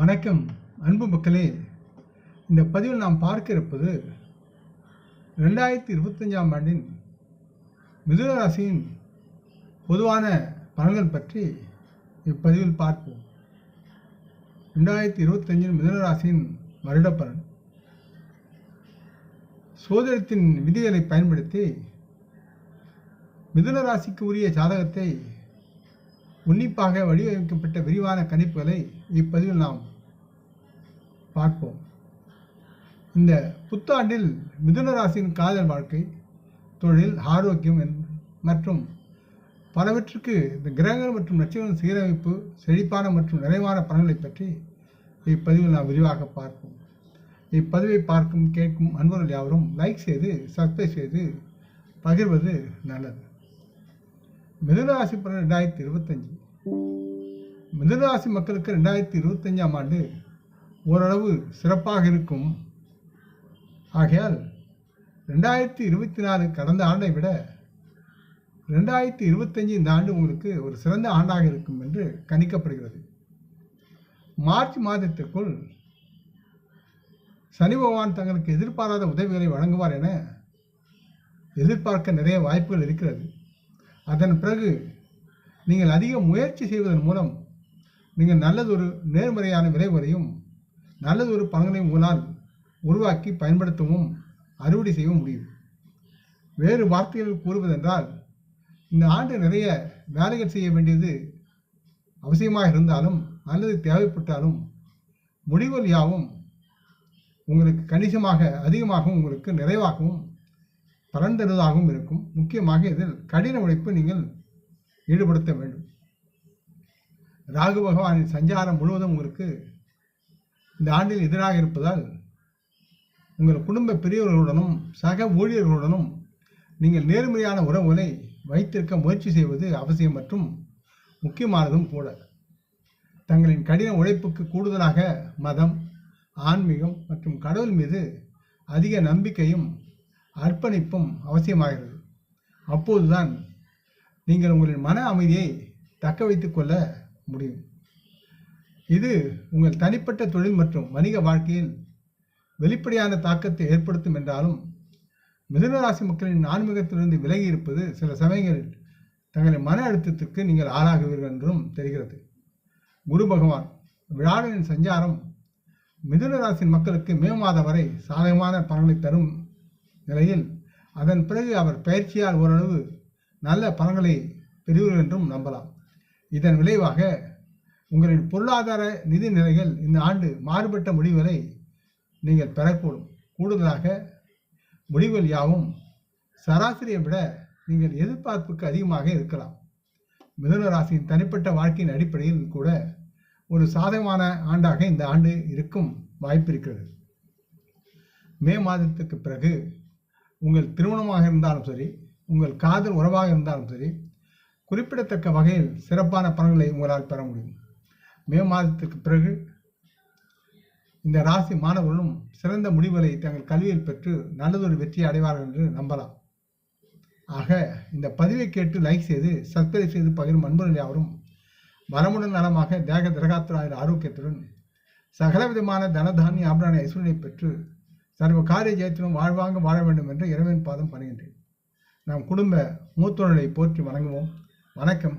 வணக்கம் அன்பு மக்களே. இந்த பதிவில் நாம் பார்க்க இருப்பது ரெண்டாயிரத்தி இருபத்தஞ்சாம் ஆண்டின் மிதுன ராசியின் பொதுவான பலன்கள் பற்றி இப்பதிவில் பார்ப்போம். ரெண்டாயிரத்தி இருபத்தஞ்சின் மிதுன ராசியின் வருட பலன் சோதனத்தின் விதிகளை பயன்படுத்தி மிதுன ராசிக்கு உரிய ஜாதகத்தை உன்னிப்பாக வடிவமைக்கப்பட்ட விரிவான கணிப்புகளை இப்பதிவில் நாம் பார்ப்போம். இந்த புத்தாண்டில் மிதுன ராசியின் காதல் வாழ்க்கை தொழில் ஆரோக்கியம் என்- மற்றும் பலவற்றுக்கு இந்த கிரகங்கள் மற்றும் நட்சத்திரம் சீரமைப்பு செழிப்பான மற்றும் நிறைவான பலன்களை பற்றி இப்பதிவில் நாம் விரிவாக பார்ப்போம். இப்பதிவை பார்க்கும் கேட்கும் அன்பர்கள் யாவரும் லைக் செய்து சப்ஸ்கிரைப் செய்து பகிர்வது நல்லது. மிதுனராசி பலன் ரெண்டாயிரத்தி இருபத்தஞ்சி. மிதுனராசி மக்களுக்கு ரெண்டாயிரத்தி இருபத்தஞ்சாம் ஆண்டு ஓரளவு சிறப்பாக இருக்கும். ஆகையால் ரெண்டாயிரத்தி இருபத்தி நாலு கடந்த ஆண்டை விட ரெண்டாயிரத்தி இருபத்தஞ்சி இந்த ஆண்டு உங்களுக்கு ஒரு சிறந்த ஆண்டாக இருக்கும் என்று கணிக்கப்படுகிறது. மார்ச் மாதத்திற்குள் சனி பகவான் தங்களுக்கு எதிர்பாராத உதவிகளை வழங்குவார் என எதிர்பார்க்க நிறைய வாய்ப்புகள் இருக்கிறது. அதன் பிறகு நீங்கள் அதிக முயற்சி செய்வதன் மூலம் நீங்கள் நல்லதொரு நேர்மறையான விளைவுகளையும் நல்லதொரு பலன்களையும் உங்களால் உருவாக்கி பயன்படுத்தவும் அறுவடை செய்யவும் முடியும். வேறு வார்த்தைகள் கூறுவதென்றால் இந்த ஆண்டு நிறைய வேலைகள் செய்ய வேண்டியது அவசியமாக இருந்தாலும் அல்லது தேவைப்பட்டாலும் முடிவுகள் யாவும் உங்களுக்கு கணிசமாக அதிகமாகவும் உங்களுக்கு நிறைவாகவும் பலன் தருவதாகவும் இருக்கும். முக்கியமாக இதில் கடின உழைப்பு நீங்கள் ஈடுபடுத்த வேண்டும். ராகு பகவானின் சஞ்சாரம் முழுவதும் உங்களுக்கு இந்த ஆண்டில் எதிராக இருப்பதால் உங்கள் குடும்ப பெரியவர்களுடனும் சக ஊழியர்களுடனும் நீங்கள் நேர்மறையான உறவுகளை வைத்திருக்க முயற்சி செய்வது அவசியம் மற்றும் முக்கியமானதும் கூட தங்களின் கடின உழைப்புக்கு கூடுதலாக மதம் ஆன்மீகம் மற்றும் கடவுள் மீது அதிக நம்பிக்கையும் அர்ப்பணிப்பும் அவசியமாகிறது. அப்போதுதான் நீங்கள் உங்களின் மன அமைதியை தக்க வைத்துக்கொள்ள முடியும். இது உங்கள் தனிப்பட்ட தொழில் மற்றும் வணிக வாழ்க்கையில் வெளிப்படையான தாக்கத்தை ஏற்படுத்தும் என்றாலும் மிதுனராசி மக்களின் ஆன்மீகத்திலிருந்து விலகி இருப்பது சில சமயங்களில் தங்களின் மன அழுத்தத்திற்கு நீங்கள் ஆளாகுவீர்கள் என்றும் தெரிகிறது. குரு பகவான் விழாவின் சஞ்சாரம் மிதுனராசின் மக்களுக்கு மே மாதம் வரை சாதகமான பலன்களை தரும் நிலையில் அதன் பிறகு அவர் பயிற்சியால் ஓரளவு நல்ல பலன்களை பெறுவீர்கள் என்றும் நம்பலாம். இதன் விளைவாக உங்களின் பொருளாதார நிதி நிலைகள் இந்த ஆண்டு மாறுபட்ட முடிவுகளை நீங்கள் பெறக்கூடும். கூடுதலாக முடிவுகள் யாவும் சராசரியை விட நீங்கள் எதிர்பார்ப்புக்கு அதிகமாக இருக்கலாம். மிதுன ராசியின் தனிப்பட்ட வாழ்க்கையின் அடிப்படையில் கூட ஒரு சாதகமான ஆண்டாக இந்த ஆண்டு இருக்கும் வாய்ப்பு இருக்கிறது. மே மாதத்துக்கு பிறகு உங்கள் திருமணமாக இருந்தாலும் சரி உங்கள் காதல் உறவாக இருந்தாலும் சரி குறிப்பிடத்தக்க வகையில் சிறப்பான பலன்களை உங்களால் பெற முடியும். மே மாதத்திற்கு பிறகு இந்த ராசி மாணவர்களும் சிறந்த முடிவுகளை தங்கள் கல்வியில் பெற்று நல்லதொரு வெற்றியை அடைவார்கள் என்று நம்பலாம். ஆக இந்த பதிவை கேட்டு லைக் செய்து சப்ஸ்கிரைப் செய்து பகிரும் அன்பர்கள் யாவரும் வரமுடன் நலமாக தேக திரகாத்திராயிர ஆரோக்கியத்துடன் சகலவிதமான தனதானிய ஆபரண ஐஸ்வர்யை பெற்று சர்வ காரிய ஜெயத்திலும் வாழ்வாங்க வாழ வேண்டும் என்று இறைவன் பாதம் பணிகின்றேன். நாம் குடும்ப மூத்தோர்களை போற்றி வணங்குவோம். வணக்கம்.